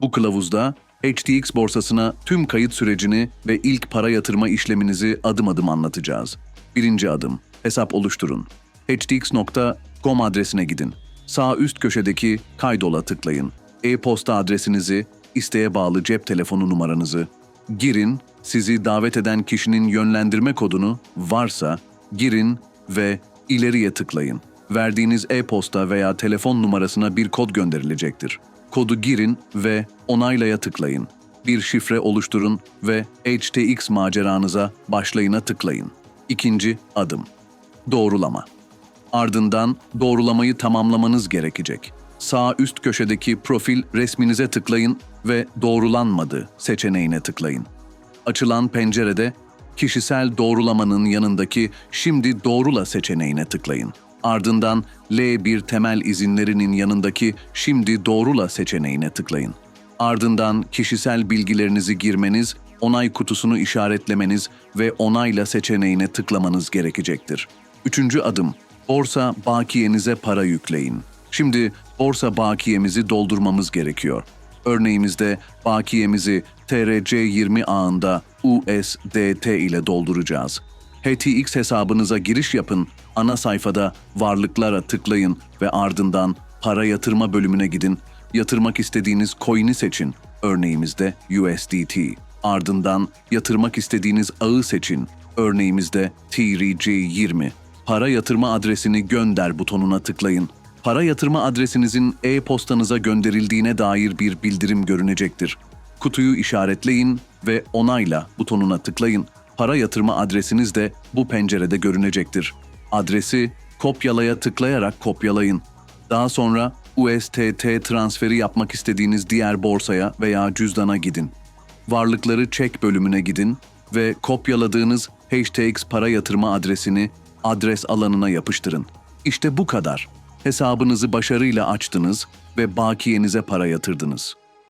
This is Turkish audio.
Bu kılavuzda HTX borsasına tüm kayıt sürecini ve ilk para yatırma işleminizi adım adım anlatacağız. Birinci adım, hesap oluşturun. htx.com adresine gidin. Sağ üst köşedeki kaydola tıklayın. E-posta adresinizi, isteğe bağlı cep telefonu numaranızı girin, sizi davet eden kişinin yönlendirme kodunu varsa girin ve ileriye tıklayın. Verdiğiniz e-posta veya telefon numarasına bir kod gönderilecektir. Kodu girin ve onaylaya tıklayın. Bir şifre oluşturun ve HTX maceranıza başlayına tıklayın. İkinci adım. Doğrulama. Ardından doğrulamayı tamamlamanız gerekecek. Sağ üst köşedeki profil resminize tıklayın ve doğrulanmadı seçeneğine tıklayın. Açılan pencerede kişisel doğrulamanın yanındaki şimdi doğrula seçeneğine tıklayın. Ardından L1 temel izinlerinin yanındaki şimdi doğrula seçeneğine tıklayın. Ardından kişisel bilgilerinizi girmeniz, onay kutusunu işaretlemeniz ve onayla seçeneğine tıklamanız gerekecektir. Üçüncü adım, borsa bakiyenize para yükleyin. Şimdi borsa bakiyemizi doldurmamız gerekiyor. Örneğimizde bakiyemizi TRC20 ağında USDT ile dolduracağız. HTX hesabınıza giriş yapın, ana sayfada varlıklara tıklayın ve ardından para yatırma bölümüne gidin. Yatırmak istediğiniz coin'i seçin. Örneğimizde USDT. Ardından yatırmak istediğiniz ağı seçin. Örneğimizde TRC20. Para yatırma adresini gönder butonuna tıklayın. Para yatırma adresinizin e-postanıza gönderildiğine dair bir bildirim görünecektir. Kutuyu işaretleyin ve onayla butonuna tıklayın. Para yatırma adresiniz de bu pencerede görünecektir. Adresi kopyalaya tıklayarak kopyalayın. Daha sonra USTT transferi yapmak istediğiniz diğer borsaya veya cüzdana gidin. Varlıkları çek bölümüne gidin ve kopyaladığınız HTX para yatırma adresini adres alanına yapıştırın. İşte bu kadar. Hesabınızı başarıyla açtınız ve bakiyenize para yatırdınız.